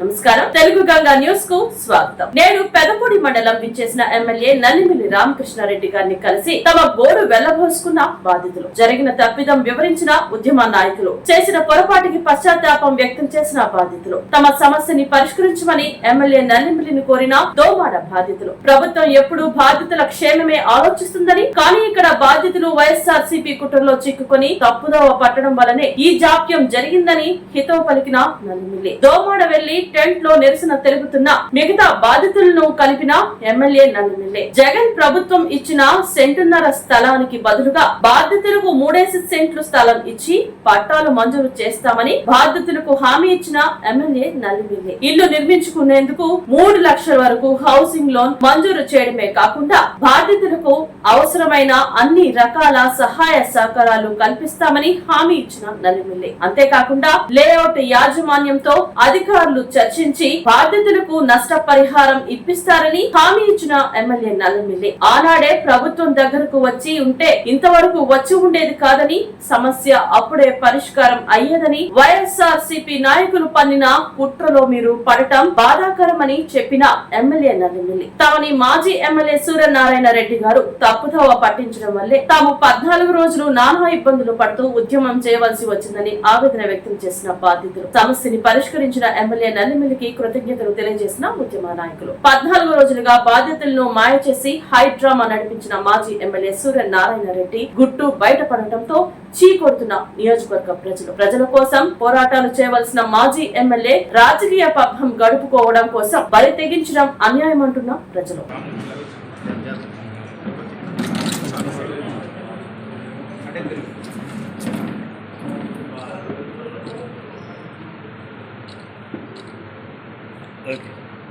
నమస్కారం. తెలుగు గంగా న్యూస్కు స్వాగతం. నేడు పెదపూడి మండలం విచ్చేసిన ఎమ్మెల్యే నల్లిమిల్లి రామకృష్ణారెడ్డి గారిని కలిసి తమ గోడు వెళ్ళబోసుకున్న బాధితులు. జరిగిన తప్పిదం వివరించిన ఉద్యమ నాయకులు. చేసిన పొరపాటికి పశ్చాత్తాపం వ్యక్తం చేసిన బాధితులు. తమ సమస్యని పరిష్కరించమని ఎమ్మెల్యే నల్లిమిల్లిని కోరిన దోమాడ బాధితులు. ప్రభుత్వం ఎప్పుడూ బాధితుల క్షేమమే ఆలోచిస్తుందని కానీ ఇక్కడ బాధితులు వైఎస్ఆర్ సిపి కుటుంబంలో చిక్కుకొని తప్పుదోవ పట్టడం వలనే ఈ జాప్యం జరిగిందని హితవు పలికిన నల్లిమిల్లి. దోమాడ వెళ్ళి టెంట్లో నిరసన తెలుపుతున్న మిగతా బాధితులను కలిపిన ఎమ్మెల్యే నల్లిమిల్లి జగన్ ప్రభుత్వం ఇచ్చిన సెంటున్నర స్థలానికి బదులుగా బాధితులకు మూడేసి సెంట్లు స్థలం ఇచ్చి పట్టాలు మంజూరు చేస్తామని బాధితులకు హామీ ఇచ్చిన ఎమ్మెల్యే నల్లిమిల్లి ఇల్లు నిర్మించుకునేందుకు మూడు లక్షల వరకు హౌసింగ్ లోన్ మంజూరు చేయడమే కాకుండా బాధితులకు అవసరమైన అన్ని రకాల సహాయ సహకారాలు కల్పిస్తామని హామీ ఇచ్చిన నల్లిమిల్లి అంతేకాకుండా లేఅవుట్ యాజమాన్యంతో అధికారులు చర్చించి బాధితులకు నష్టపరిహారం ఇప్పిస్తారని హామీ ఇచ్చిన ఎమ్మెల్యే నల్లమిల్లి. ఆనాడే ప్రభుత్వం దగ్గరకు వచ్చి ఉంటే ఇంతవరకు వచ్చి ఉండేది కాదని సమస్య అప్పుడే పరిష్కారం అయ్యేదని వైఎస్ఆర్ సిపి నాయకులు పన్నిన కుట్రలో మీరు పడటం బాధాకరమని చెప్పిన ఎమ్మెల్యే నల్లమిల్లి. తమని మాజీ ఎమ్మెల్యే సూర్యనారాయణ రెడ్డి గారు తప్పుదోవ పట్టించడం వల్లే తాము పద్నాలుగు రోజులు నానా ఇబ్బందులు పడుతూ ఉద్యమం చేయవలసి వచ్చిందని ఆవేదన వ్యక్తం చేసిన బాధితులు. సమస్యని పరిష్కరించిన ఎమ్మెల్యే నల్లిమిల్లికి కృతజ్ఞతలు తెలియజేసిన ఉద్యమ నాయకులు. పద్నాలుగు రోజులుగా బాధ్యతలను మాయ చేసి హై డ్రామా నడిపించిన మాజీ ఎమ్మెల్యే సూర్య నారాయణ రెడ్డి గుట్టు బయటపడటంతో చీకొడుతున్న నియోజకవర్గ ప్రజలు. ప్రజల కోసం పోరాటాలు చేయవలసిన మాజీ ఎమ్మెల్యే రాజకీయ పబ్బం గడుపుకోవడం కోసం బలి తెగించడం అన్యాయం అంటున్న ప్రజలు. ఓకే.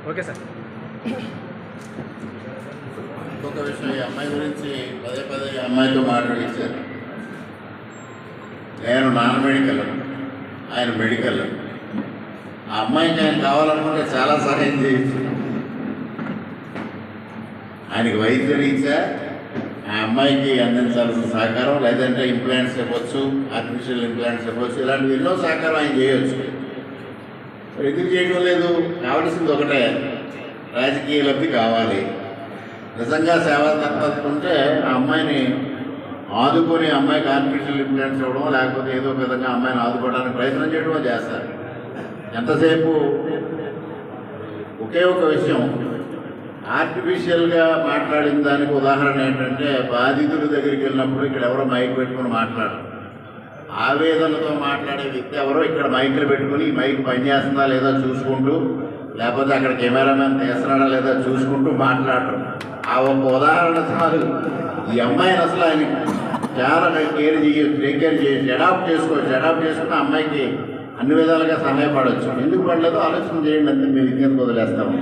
Okay sir. ఇంకొక విషయం ఈ అమ్మాయి గురించి పదే పదే ఈ అమ్మాయితో మాట్లాడించారు. నేను నాన్ మెడికల్ ఆయన మెడికల్. ఆ అమ్మాయికి ఆయన కావాలనుకుంటే చాలా సహాయం చేయొచ్చు. ఆయనకి వైద్య రీత్యా ఆ అమ్మాయికి అందించాల్సిన సహకారం లేదంటే ఇంప్లాంట్స్ ఇవ్వచ్చు ఆర్టిఫిషియల్ ఇంప్లాంట్స్ ఇవ్వచ్చు ఇలాంటివి ఎన్నో సహకారం ఆయన చేయొచ్చు. ఎందుకు చేయడం లేదు? కావలసింది ఒకటే. రాజకీయ లబ్ధి కావాలి. నిజంగా సేవా తత్పరత ఉంటే ఆ అమ్మాయిని ఆదుకొని అమ్మాయికి ఆర్టిఫిషియల్ ఇంప్లాంట్స్ ఇవ్వడం లేకపోతే ఏదో ఒక విధంగా అమ్మాయిని ఆదుకోవడానికి ప్రయత్నం చేయడమో చేస్తారు. ఎంతసేపు? ఒకే ఒక విషయం. ఆర్టిఫిషియల్గా మాట్లాడిన దానికి ఉదాహరణ ఏంటంటే బాధితుడి దగ్గరికి వెళ్ళినప్పుడు ఇక్కడ ఎవరో మైక్ పెట్టుకుని మాట్లాడరు. ఆవేదనతో మాట్లాడే వ్యక్తి ఎవరో ఇక్కడ మైకులు పెట్టుకుని మైక్ పనిచేస్తుందా లేదా చూసుకుంటూ లేకపోతే అక్కడ కెమెరామెన్ తీస్తున్నాడా లేదా చూసుకుంటూ మాట్లాడరు ఆ ఒక ఉదాహరణ చాలు. ఈ అమ్మాయిని అసలు ఆయన చాలా కేర్ చేయొచ్చు టేక్ కేర్ చేయొచ్చు అడాప్ట్ చేసుకోవచ్చు అడాప్ట్ చేసుకుని ఆ అమ్మాయికి అన్ని విధాలుగా సహాయపడవచ్చు ఎందుకు పడలేదో ఆలోచన చేయండి అంతే మేము ఇంకెందుకు వదిలేస్తాము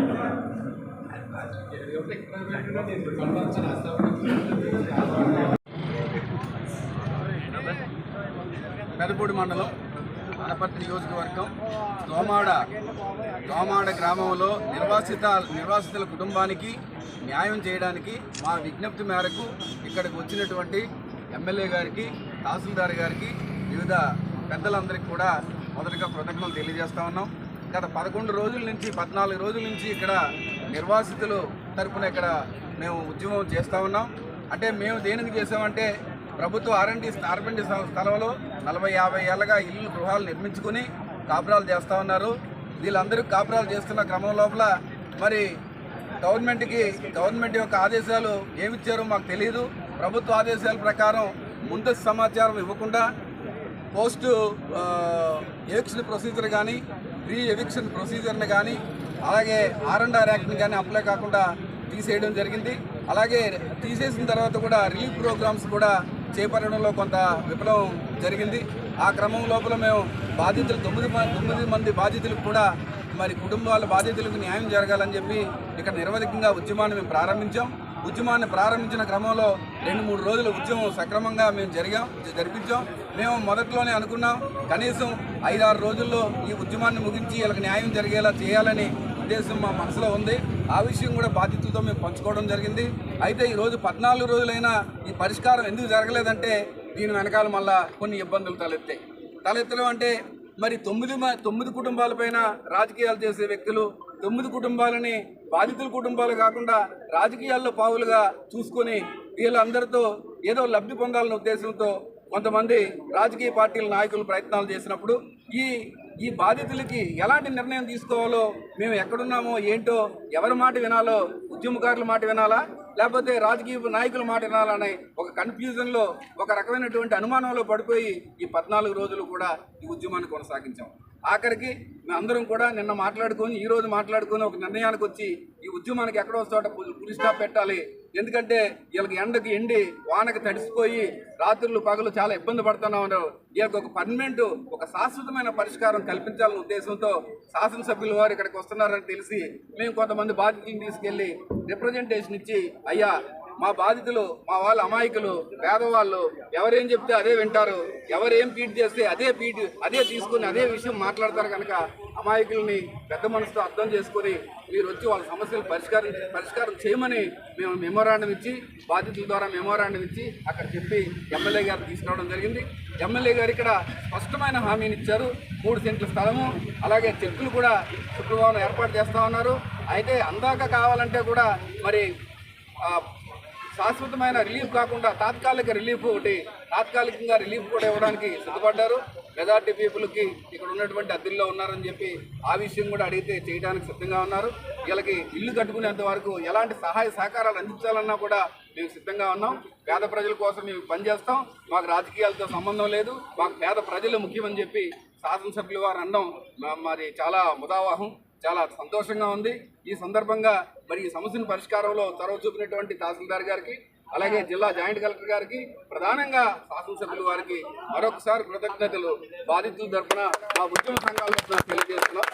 పెదపూడి మండలం అనపర్తి నియోజకవర్గం దోమాడ దోమాడ గ్రామంలో నిర్వాసిత నిర్వాసితుల కుటుంబానికి న్యాయం చేయడానికి మా విజ్ఞప్తి మేరకు ఇక్కడికి వచ్చినటువంటి ఎమ్మెల్యే గారికి తహసీల్దార్ గారికి వివిధ పెద్దలందరికీ కూడా మొదటగా కృతజ్ఞతలు తెలియజేస్తా ఉన్నాం. గత పదకొండు రోజుల నుంచి పద్నాలుగు రోజుల నుంచి ఇక్కడ నిర్వాసితులు తరపున ఇక్కడ మేము ఉద్యమం చేస్తూ ఉన్నాం. అంటే మేము దేనికి చేసామంటే ప్రభుత్వ ఆర్ఎండి ఆర్ఎండి స్థలంలో నలభై యాభై ఏళ్ళగా ఇల్లు గృహాలు నిర్మించుకుని కాపురాలు చేస్తూ ఉన్నారు. వీళ్ళందరూ కాపురాలు చేస్తున్న క్రమం లోపల మరి గవర్నమెంట్కి గవర్నమెంట్ యొక్క ఆదేశాలు ఏమిచ్చారో మాకు తెలియదు ప్రభుత్వ ఆదేశాల ప్రకారం ముందస్తు సమాచారం ఇవ్వకుండా పోస్ట్ ఎవిక్షన్ ప్రొసీజర్ కానీ ప్రీ ఎవిక్షన్ ప్రొసీజర్ని కానీ అలాగే ఆర్ అండ్ ఆర్ యాక్ట్ని కానీ అప్లై కాకుండా తీసేయడం జరిగింది. అలాగే తీసేసిన తర్వాత కూడా రిలీఫ్ ప్రోగ్రామ్స్ కూడా చేపట్టడంలో కొంత విఫలం జరిగింది. ఆ క్రమం లోపల మేము బాధితులు తొమ్మిది తొమ్మిది మంది బాధితులకు కూడా మరి కుటుంబాల బాధితులకు న్యాయం జరగాలని చెప్పి ఇక్కడ నిరవధికంగా ఉద్యమాన్ని మేము ప్రారంభించాం. ఉద్యమాన్ని ప్రారంభించిన క్రమంలో రెండు మూడు రోజులు ఉద్యమం సక్రమంగా మేము జరిగాం జరిపించాం. మేము మొదట్లోనే అనుకున్నాం కనీసం ఐదారు రోజుల్లో ఈ ఉద్యమాన్ని ముగించి వీళ్ళకి న్యాయం జరిగేలా చేయాలని ఉద్దేశం మా మనసులో ఉంది. ఆ విషయం కూడా బాధితులతో మేము పంచుకోవడం జరిగింది. అయితే ఈరోజు పద్నాలుగు రోజులైనా ఈ పరిష్కారం ఎందుకు జరగలేదంటే దీని వెనకాల మళ్ళా కొన్ని ఇబ్బందులు తలెత్తాయి. తలెత్తడం అంటే మరి తొమ్మిది మ- తొమ్మిది కుటుంబాలపైన రాజకీయాలు చేసే వ్యక్తులు తొమ్మిది కుటుంబాలని బాధితుల కుటుంబాలు కాకుండా రాజకీయాల్లో పావులుగా చూసుకొని వీళ్ళందరితో ఏదో లబ్ధి పొందాలనే ఉద్దేశంతో కొంతమంది రాజకీయ పార్టీల నాయకులు ప్రయత్నాలు చేసినప్పుడు ఈ ఈ బాధితులకి ఎలాంటి నిర్ణయం తీసుకోవాలో మేము ఎక్కడున్నామో ఏంటో ఎవరి మాట వినాలో ఉద్యమకారుల మాట వినాలా లేకపోతే రాజకీయ నాయకుల మాట వినాలనే ఒక కన్ఫ్యూజన్లో ఒక రకమైనటువంటి అనుమానంలో పడిపోయి ఈ పద్నాలుగు రోజులు కూడా ఈ ఉద్యమాన్ని కొనసాగించాం. ఆఖరికి అందరం కూడా నిన్న మాట్లాడుకొని ఈరోజు మాట్లాడుకొని ఒక నిర్ణయానికి వచ్చి ఈ ఉద్యమానికి ఎక్కడో చోట పులి స్టాప్ పెట్టాలి. ఎందుకంటే వీళ్ళకి ఎండకి ఎండి వానకి తడిసిపోయి రాత్రులు పగలు చాలా ఇబ్బంది పడుతున్నా ఉన్నారు. వీళ్ళకి ఒక పర్మనెంట్ ఒక శాశ్వతమైన పరిష్కారం కల్పించాలనే ఉద్దేశంతో శాసనసభ్యుల వారు ఇక్కడికి వస్తున్నారని తెలిసి మేము కొంతమంది బాధితులను తీసుకెళ్ళి రిప్రజెంటేషన్ ఇచ్చి అయ్యా మా బాధితులు మా వాళ్ళ అమాయకులు పేదవాళ్ళు ఎవరేం చెప్తే అదే వింటారు. ఎవరేం పీట్ చేస్తే అదే పీట్ అదే తీసుకుని అదే విషయం మాట్లాడతారు కనుక అమాయకుల్ని పెద్ద మనసుతో అర్థం చేసుకొని మీరు వచ్చి వాళ్ళ సమస్యలు పరిష్కారం పరిష్కారం చేయమని మేము మెమోరాండం ఇచ్చి బాధితుల ద్వారా మెమోరాండం ఇచ్చి అక్కడ చెప్పి ఎమ్మెల్యే గారు తీసుకురావడం జరిగింది. ఎమ్మెల్యే గారు ఇక్కడ స్పష్టమైన హామీని ఇచ్చారు. మూడు సెంట్ల స్థలము అలాగే చెక్కులు కూడా శుక్రవారం ఏర్పాటు చేస్తా ఉన్నారు. అయితే అందాక కావాలంటే కూడా మరి శాశ్వతమైన రిలీఫ్ కాకుండా తాత్కాలిక రిలీఫ్ ఒకటి తాత్కాలికంగా రిలీఫ్ కూడా ఇవ్వడానికి సిద్ధపడ్డారు. మెజార్టీ పీపుల్కి ఇక్కడ ఉన్నటువంటి అద్దెల్లో ఉన్నారని చెప్పి ఆ విషయం కూడా అడిగితే చేయడానికి సిద్ధంగా ఉన్నారు. వీళ్ళకి ఇల్లు కట్టుకునేంత వరకు ఎలాంటి సహాయ సహకారాలు అందించాలన్నా కూడా మేము సిద్ధంగా ఉన్నాం. పేద ప్రజల కోసం మేము పనిచేస్తాం మాకు రాజకీయాలతో సంబంధం లేదు. మాకు పేద ప్రజలు ముఖ్యమని చెప్పి శాసనసభ్యులు వారు అనడం మా- మరి చాలా ముదావాహం. చాలా సంతోషంగా ఉంది. ఈ సందర్భంగా మరి ఈ సమస్యను పరిష్కారంలో చొరవ చూపినటువంటి తహసీల్దార్ గారికి అలాగే జిల్లా జాయింట్ కలెక్టర్ గారికి ప్రధానంగా శాసనసభ్యుల వారికి మరొకసారి కృతజ్ఞతలు. బాధితుల తరఫున మా ఉద్యమ సంఘాల తరఫున తెలియజేస్తున్నాం.